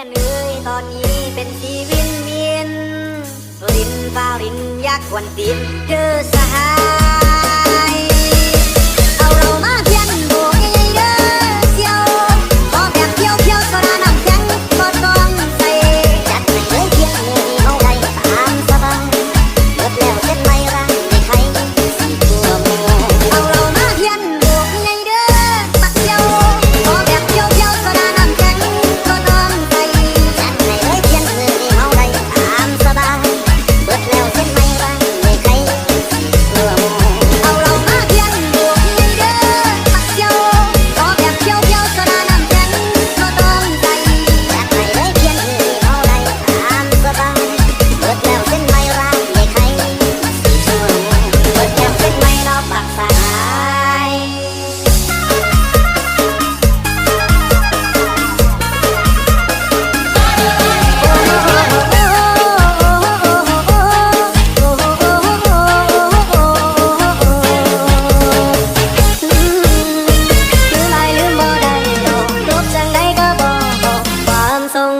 ยนเอ้ยตอนนี้เป็นทีวินเวียนรินฟ้ารินยักษ์วันตีนเจอสหาย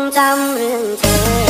งจำเรื่องเธอ